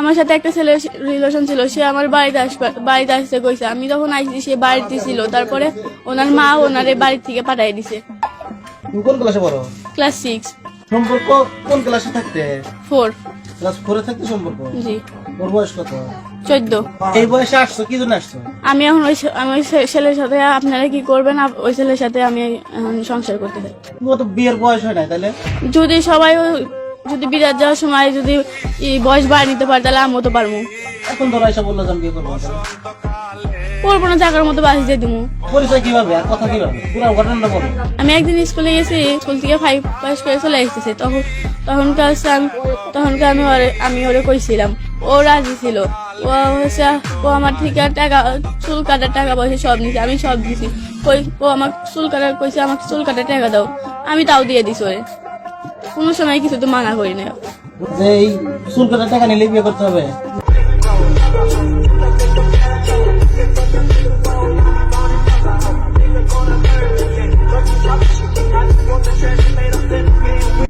আমার সাথে একটা ছেলে রিলেশন ছিল সে আমার বাড়িতে আসবে বাড়িতে আসতে কইছে। আমি যখন আইছি সে বাড়িতে ছিল। তারপরে ওনার মা ওনারে বাড়ি থেকে পাঠাই দিছে। কোন ক্লাসে পড়ো? ক্লাস সিক্স সম্পর্ক কোন ক্লাসে থাকতে? ফোর ক্লাস ফোরে থাকতে সম্পর্ক? জি। ওর বয়স কত? চোদ্দ। এই বয়সে আসছো কি জন্য আসছো? আমি এখন ওই আমি ওই ছেলের সাথে আপনারা কি করবেন? ওই ছেলের সাথে আমি এখন সংসার করতে চাই তো বিয়ের বয়স হয় না তাহলে যদি সবাই যদি বিরাট যাওয়ার সময় যদি বয়স বাড়িয়ে নিতে পারে তাহলে আমিও তো পারব। এখন ধরো এসে বলল যে আমি বিয়ে করব করব না চাকার মতো বাসি দিয়ে দিব পরিচয় কীভাবে? আর কথা কীভাবে? পুরো ঘটনাটা বলো। আমি একদিন স্কুলে গেছি স্কুল থেকে ফাইভ পাস করে চলে এসেছি তখন তখনকার তখনকার আমি ওরে আমি ওরে কইছিলাম ও রাজি ছিল। ও হচ্ছে ও আমার থেকে টাকা চুল কাটার টাকা পয়সা সব নিছে আমি সব দিছি। কই ও আমার চুল কাটার কইছে আমাকে চুল কাটার টাকা দাও। আমি তাও দিয়ে দিছি ওরে। কোনো সময় কিছু তো মানা করি না এই চুল কাটার টাকা নিলে বিয়ে করতে হবে।